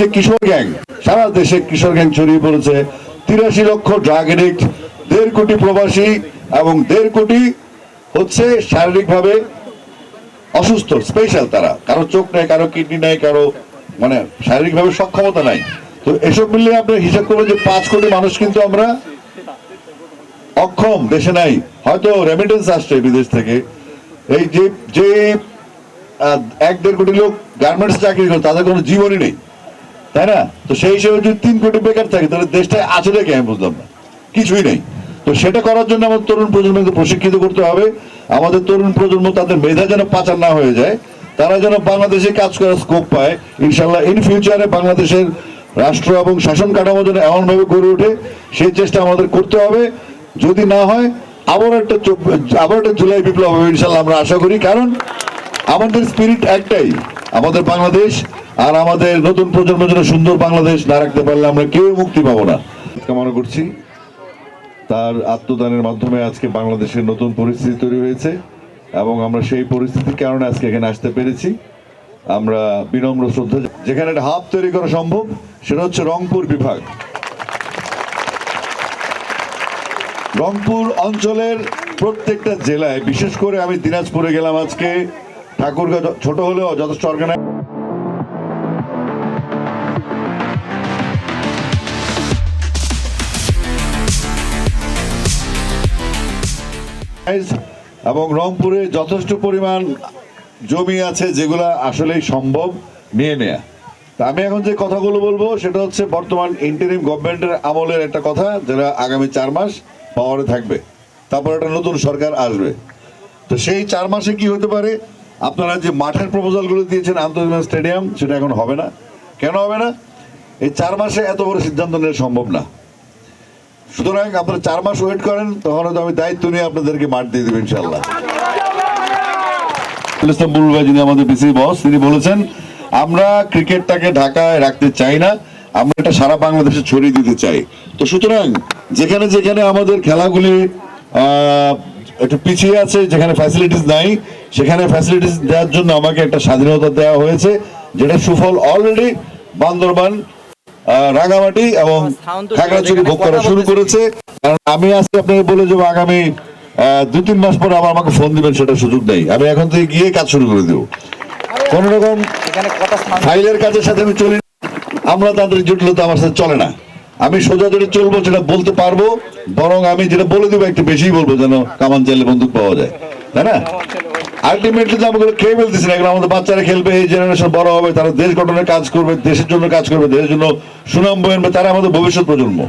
যে কিশোর গ্যাং, সারা দেশে কিশোর গ্যাং ছড়িয়ে পড়েছে। তিরাশি লক্ষ ড্রাগ এডিক্ট, দেড় কোটি প্রবাসী এবং দেড় কোটি হচ্ছে শারীরিকভাবে অসুস্থ স্পেশাল তারা। কারও চোখ নেই, কারও কিডনি নেই, কারও মানে শারীরিকভাবে সক্ষমতা নাই। তো এসব মিলিয়ে আপনার হিসাব করবেন যে পাঁচ কোটি মানুষ কিন্তু আমরা অক্ষম, দেশে নাই। হয়তো রেমিটেন্স আসছে বিদেশ থেকে। এই যে যে এক দেড় কোটি লোক গার্মেন্টস চাকরি করে, তাদের কোনো জীবনই নেই। তাই না? তো সেই হিসেবে যদি তিন কোটি বেকার থাকে, তাহলে দেশটায় আছে নাকি আমি বুঝলাম না। কিছুই নেই। তো সেটা করার জন্য আমাদের তরুণ প্রজন্মকে প্রশিক্ষিত করতে হবে। আমাদের তরুণ প্রজন্ম তাদের মেধা যেন পাচার না হয়ে যায়, তারা যেন বাংলাদেশে কাজ করার স্কোপ পায়। ইনশাল্লাহ ইন ফিউচারে বাংলাদেশের রাষ্ট্র এবং শাসন কাঠামো যেন এমনভাবে গড়ে ওঠে, সেই চেষ্টা আমাদের করতে হবে। যদি না হয়, আবার একটা আবার একটা জুলাই বিপ্লব হবে ইনশাল্লাহ আমরা আশা করি। কারণ আমাদের স্পিরিট একটাই, আমাদের বাংলাদেশ আর আমাদের নতুন প্রজন্ম জন্য সুন্দর বাংলাদেশ না রাখতে পারলে আমরা কেউ মুক্তি পাবো না। কামনা করছি তার আত্মদানের মাধ্যমে আজকে বাংলাদেশের নতুন পরিস্থিতি তৈরি হয়েছে এবং আমরা সেই পরিস্থিতির কারণে আজকে এখানে আসতে পেরেছি। আমরা বিনম্র শ্রদ্ধা যেখানে একটা হাব তৈরি করা সম্ভব, সেটা হচ্ছে রংপুর বিভাগ। রংপুর অঞ্চলের প্রত্যেকটা জেলায়, বিশেষ করে আমি দিনাজপুরে গেলাম আজকে ঠাকুরগাঁ ছোট হলেও যথেষ্ট অর্গানাইজ এবং রংপুরে যথেষ্ট পরিমাণ জমি আছে যেগুলা আসলেই সম্ভব নিয়ে নেয়া। তা আমি এখন যে কথাগুলো বলব, সেটা হচ্ছে বর্তমান ইন্টারিম গভর্নমেন্টের আমলের একটা কথা যেটা আগামী চার মাস পাওয়ারে থাকবে। তারপর একটা নতুন সরকার আসবে। তো সেই চার মাসে কি হতে পারে? আপনারা যে মাঠের প্রপোজালগুলো দিয়েছেন আন্তর্জাতিক স্টেডিয়াম সেটা এখন হবে না। কেন হবে না? এই চার মাসে এত বড় সিদ্ধান্ত নেওয়া সম্ভব না। সুতরাং আপনারা চার মাস ওয়েট করেন, তখন হয়তো আমি দায়িত্ব নিয়ে আপনাদেরকে মাঠ দিয়ে দেবো ইনশাল্লাহ যিনি আমাদের বিসি বস তিনি বলেছেন, আমরা ক্রিকেটটাকে ঢাকায় রাখতে চাই না, আমরা এটা সারা বাংলাদেশে ছড়িয়ে দিতে চাই। তো সুতরাং, যেখানে যেখানে আমাদের খেলাগুলি একটু পিছিয়ে আছে, যেখানে ফ্যাসিলিটিস নাই, সেখানে ফ্যাসিলিটিস দেওয়ার জন্য আমাকে একটা স্বাধীনতা দেওয়া হয়েছে, যেটা সুফল অলরেডি বান্দরবান রাঙামাটি এবং খাগড়াছড়ি ভোগ করা শুরু করেছে। কারণ আমি আজকে আপনাকে বলে যাব আগামী দু তিন মাস পরে আবার আমাকে ফোন দিবেন সেটা সুযোগ নেই। আমি এখন থেকে গিয়ে কাজ শুরু করে দেবো। কোন রকম ফাইলের কাজের সাথে আমি চলি আমরা তাদের জটিলতা আমার সাথে চলে না। আমি সোজা যেটা চলবো সেটা বলতে পারব বরং আমি যেটা বলে দেবো একটু বেশি বলব যেন কামান চাইলে বন্দুক পাওয়া যায়। তাই না? আলটিমেটলি তো আমাদের খেয়ে ফেলতেছি এখন আমাদের বাচ্চারা খেলবে, এই জেনারেশন বড় হবে, তারা দেশ গঠনের কাজ করবে, দেশের জন্য কাজ করবে, দেশের জন্য সুনাম বয়ে তারা আমাদের ভবিষ্যৎ প্রজন্ম।